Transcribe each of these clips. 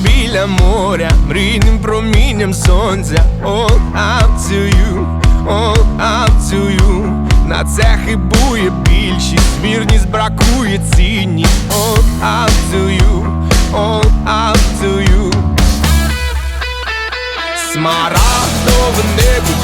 біля моря, мрійним промінням сонця, all up На це хибує більшість, вірність бракує you, all up to you. Смарагдове небо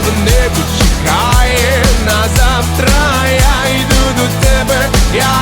Небо чекає. На завтра, я йду до тебе, я